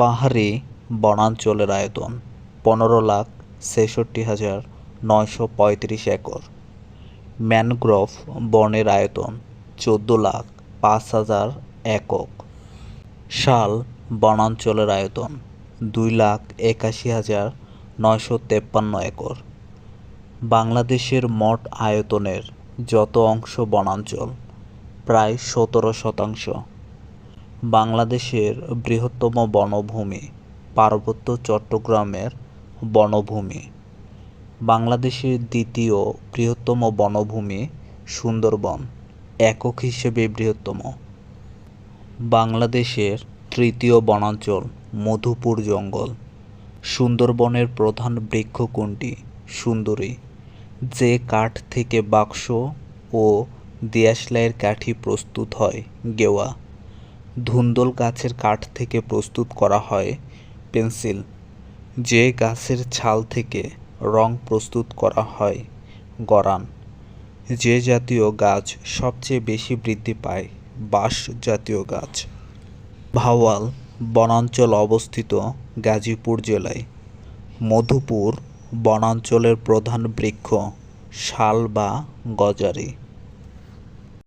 পাহাড়ি বনাঞ্চলের আয়তন পনেরো লাখ ছেষট্টি হাজার নয়শো পঁয়ত্রিশ একর। ম্যানগ্রোভ বনের আয়তন চোদ্দ লাখ পাঁচ হাজার একক। শাল বনাঞ্চলের আয়তন দুই লাখ একাশি হাজার নয়শো তেপ্পান্ন একর। বাংলাদেশের মোট আয়তনের যত অংশ বনাঞ্চল, প্রায় সতেরো শতাংশ বাংলাদেশের বৃহত্তম বনভূমি, পার্বত্য চট্টগ্রামের বনভূমি। বাংলাদেশের দ্বিতীয় বৃহত্তম বনভূমি সুন্দরবন, একক হিসেবে বৃহত্তম। বাংলাদেশের তৃতীয় বনাঞ্চল মধুপুর জঙ্গল। সুন্দরবনের প্রধান বৃক্ষ কোনটি? সুন্দরী। যে কাঠ থেকে বাক্স ও দিয়াশলাইয়ের কাঠি প্রস্তুত হয়, গেওয়া। ধুন্দল গাছের কাঠ থেকে প্রস্তুত করা হয় পেন্সিল, যে গাছের ছাল থেকে রং প্রস্তুত করা হয় গরান। যে জাতীয় গাছ সবচেয়ে বেশি বৃদ্ধি পায় বাঁশ জাতীয় গাছ। ভাওয়াল, বনাঞ্চল অবস্থিত গাজীপুর জেলায়। মধুপুর, বনাঞ্চলের প্রধান বৃক্ষ, শাল বা গজারি।